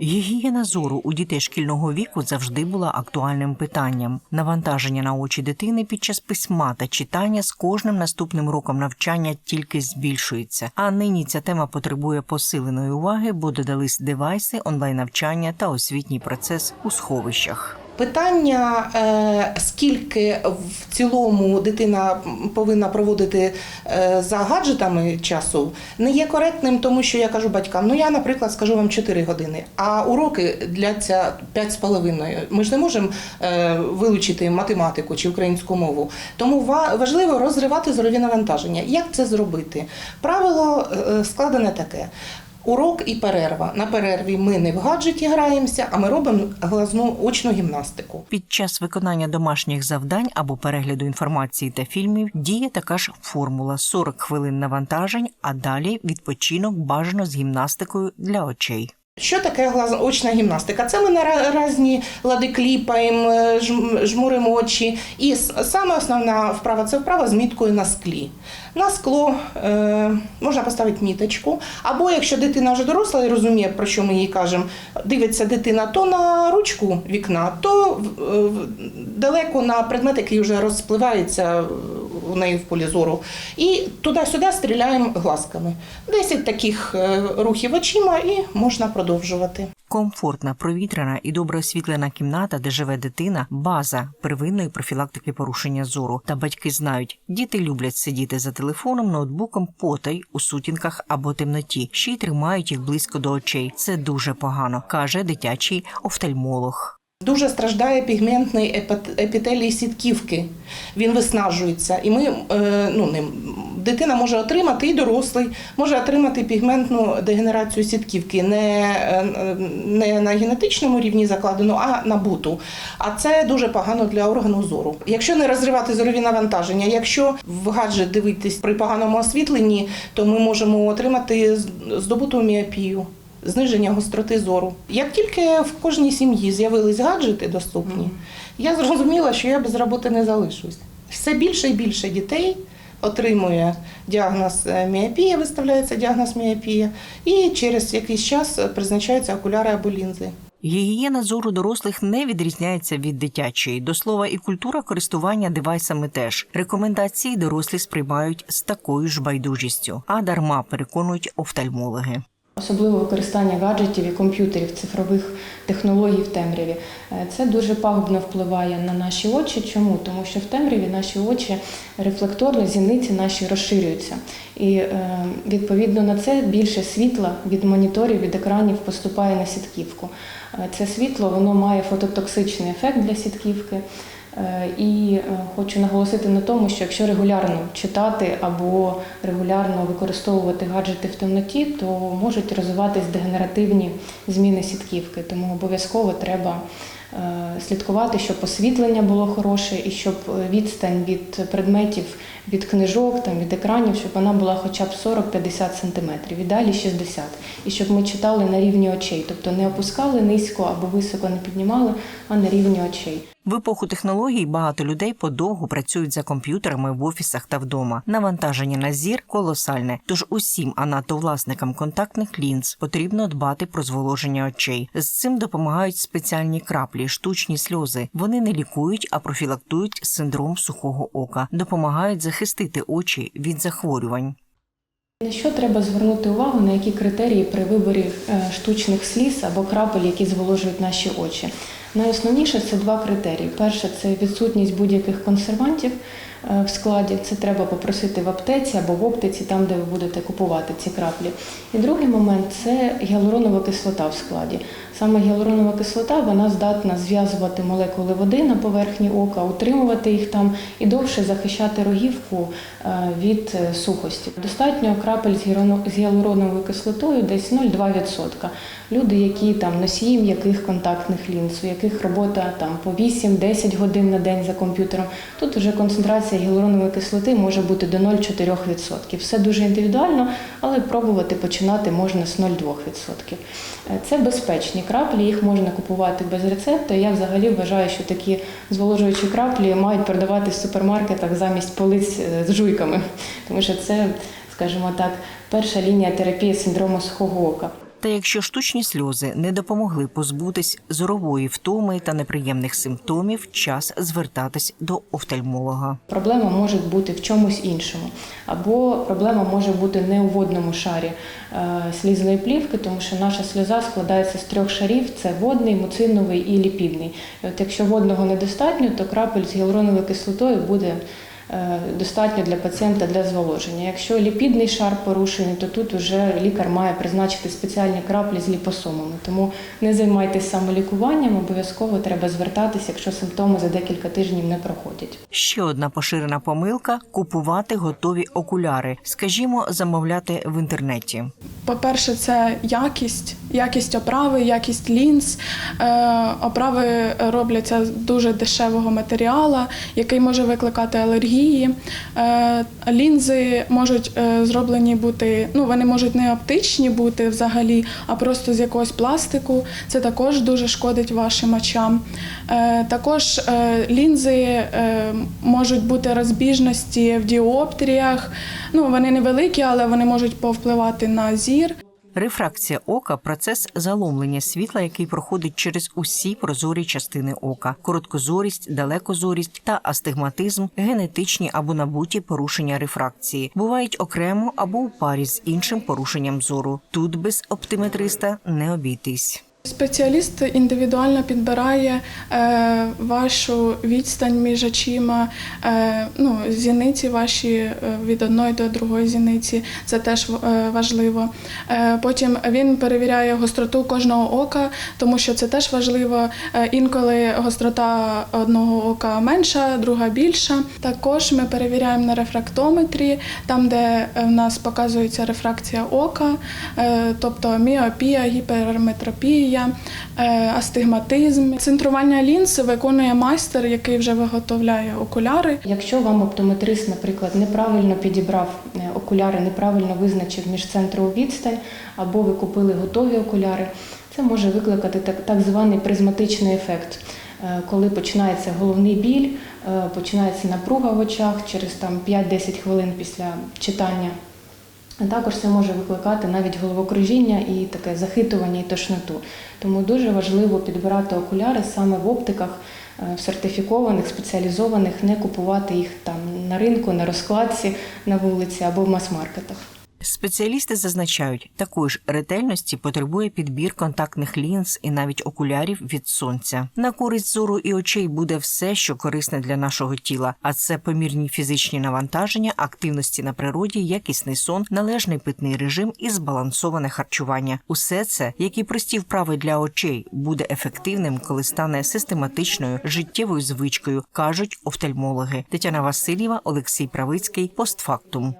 Гігієна зору у дітей шкільного віку завжди була актуальним питанням. Навантаження на очі дитини під час письма та читання з кожним наступним роком навчання тільки збільшується. А нині ця тема потребує посиленої уваги, бо додались девайси, онлайн навчання та освітній процес у сховищах. Питання, е, скільки в цілому дитина повинна проводити е, за гаджетами часу, не є коректним, тому що я кажу батькам, ну я, наприклад, скажу вам 4 години, а уроки дляться 5,5. Ми ж не можемо е, вилучити математику чи українську мову. Тому важливо розривати зорові навантаження. Як це зробити? Правило складене таке. Урок і перерва. На перерві ми не в гаджеті граємося, а ми робимо глазну очну гімнастику. Під час виконання домашніх завдань або перегляду інформації та фільмів діє така ж формула: 40 хвилин навантажень, а далі відпочинок бажано з гімнастикою для очей. Що таке очна гімнастика? Це ми на різні лади кліпаємо, е, жм- жмуримо очі. І саме основна вправа це вправа з міткою на склі. На скло е, можна поставити міточку. Або якщо дитина вже доросла і розуміє, про що ми їй кажемо, дивиться дитина то на ручку вікна, то далеко на предмет, який вже розпливається у неї в полі зору. І туди-сюди стріляємо глазками. 10 таких е, рухів очима і можна продовжувати. Комфортна, провітряна і добре освітлена кімната, де живе дитина, база первинної профілактики порушення зору. Та батьки знають, діти люблять сидіти за телефоном, ноутбуком, потай у сутінках або темноті, ще й тримають їх близько до очей. Це дуже погано, каже дитячий офтальмолог. Дуже страждає пігментний епітелій сітківки. Він виснажується. І ми, е, ну, не, дитина може отримати, і дорослий може отримати пігментну дегенерацію сітківки не, е, не на генетичному рівні закладено, а набуту. А це дуже погано для органу зору. Якщо не розривати зорові навантаження, якщо в гаджет дивитись при поганому освітленні, то ми можемо отримати здобуту міопію зниження гостроти зору. Як тільки в кожній сім'ї з'явились гаджети доступні, я зрозуміла, що я без роботи не залишусь. Все більше і більше дітей отримує діагноз е, міопія, виставляється діагноз міопія, і через якийсь час призначаються окуляри або лінзи. Гігієна зору дорослих не відрізняється від дитячої. До слова, і культура користування девайсами теж. Рекомендації дорослі сприймають з такою ж байдужістю, а дарма переконують офтальмологи. Особливо використання гаджетів і комп'ютерів, цифрових технологій в темряві. Е, Це дуже пагубно впливає на наші очі. Чому? Тому що в темряві наші очі рефлекторно, зіниці наші розширюються. І е, відповідно на це більше світла від моніторів, від екранів поступає на сітківку. Е, Це світло воно має фототоксичний ефект для сітківки. Е, І е, хочу наголосити на тому, що якщо регулярно читати або регулярно використовувати гаджети в темноті, то можуть розвиватись дегенеративні зміни сітківки. Тому обов'язково треба е, слідкувати, щоб освітлення було хороше і щоб відстань від предметів, від книжок, там, від екранів, щоб вона була хоча б 40-50 сантиметрів, і далі 60. І щоб ми читали на рівні очей, тобто не опускали низько або високо не піднімали, а на рівні очей. В епоху технологій багато людей подовго працюють за комп'ютерами в офісах та вдома. Навантаження на зір колосальне. Тож усім, а надто власникам контактних лінз, потрібно дбати про зволоження очей. З цим допомагають спеціальні краплі, штучні сльози. Вони не лікують, а профілактують синдром сухого ока, допомагають захистити очі від захворювань. На що треба звернути увагу, на які критерії при виборі е, штучних сліз або крапель, які зволожують наші очі? Найосновніше це два критерії. Перше це відсутність будь-яких консервантів е, в складі. Це треба попросити в аптеці або в оптиці, там, де ви будете купувати ці краплі. І другий момент це гіалуронова кислота в складі. Саме гіалуронова кислота вона здатна зв'язувати молекули води на поверхні ока, утримувати їх там і довше захищати рогівку е, від е, сухості. Достатньо крапель з гіалуроновою кислотою десь 0,2%. Люди, які там носії м'яких контактних лінз, у яких робота там по 8-10 годин на день за комп'ютером, тут вже концентрація гіалуронової кислоти може бути до 0,4%. Все дуже індивідуально, але пробувати починати можна з 0,2%. Е, Це безпечні краплі, їх можна купувати без рецепту. Я взагалі вважаю, що такі зволожуючі краплі мають продавати в супермаркетах замість полиць е, з жуйками, тому що це, скажімо так, перша лінія терапії синдрому сухого ока. Та якщо штучні сльози не допомогли позбутись зорової втоми та неприємних симптомів, час звертатись до офтальмолога. Проблема може бути в чомусь іншому, або проблема може бути не у водному шарі е, слізної плівки, тому що наша сльоза складається з трьох шарів: це водний, муциновий і ліпідний. І от якщо водного недостатньо, то крапель з гіалуроновою кислотою буде достатньо для пацієнта для зволоження. Якщо ліпідний шар порушений, то тут вже лікар має призначити спеціальні краплі з ліпосомами. Тому не займайтесь самолікуванням, обов'язково треба звертатися, якщо симптоми за декілька тижнів не проходять. Ще одна поширена помилка купувати готові окуляри, скажімо, замовляти в інтернеті. По-перше, це якість, якість оправи, якість лінз. Е, оправи робляться з дуже дешевого матеріалу, який може викликати алергії. Е, лінзи можуть е, зроблені бути, ну вони можуть не оптичні бути взагалі, а просто з якогось пластику. Це також дуже шкодить вашим очам. Е, також лінзи можуть бути розбіжності в діоптріях. Ну, вони невеликі, але вони можуть повпливати на зір. Рефракція ока процес заломлення світла, який проходить через усі прозорі частини ока: короткозорість, далекозорість та астигматизм, генетичні або набуті порушення рефракції, бувають окремо або у парі з іншим порушенням зору. Тут без оптиметриста не обійтись. Спеціаліст індивідуально підбирає е, вашу відстань між очима, е, ну, зіниці ваші е, від одної до другої зіниці, це теж важливо. Потім він перевіряє гостроту кожного ока, тому що це теж важливо. Інколи гострота одного ока менша, друга більша. Також ми перевіряємо на рефрактометрі, там, де в нас показується рефракція ока, тобто міопія, гіперметропія, е, астигматизм. Центрування лінз виконує майстер, який вже виготовляє окуляри. Якщо вам оптометрист, наприклад, неправильно підібрав е, окуляри, неправильно визначив між центром відстань, або ви купили готові окуляри, це може викликати так, званий призматичний ефект. Е, Коли починається головний біль, е, починається напруга в очах через там 5-10 хвилин після читання. Також це може викликати навіть головокружіння і таке захитування і тошноту. Тому дуже важливо підбирати окуляри саме в оптиках, е, в сертифікованих, спеціалізованих, не купувати їх там на ринку, на розкладці, на вулиці або в мас-маркетах. Спеціалісти зазначають, такої ж ретельності потребує підбір контактних лінз і навіть окулярів від сонця. На користь зору і очей буде все, що корисне для нашого тіла, а це помірні фізичні навантаження, активності на природі, якісний сон, належний питний режим і збалансоване харчування. Усе це, як і прості вправи для очей, буде ефективним, коли стане систематичною життєвою звичкою, кажуть офтальмологи. Тетяна Васильєва, Олексій Правицький, постфактум.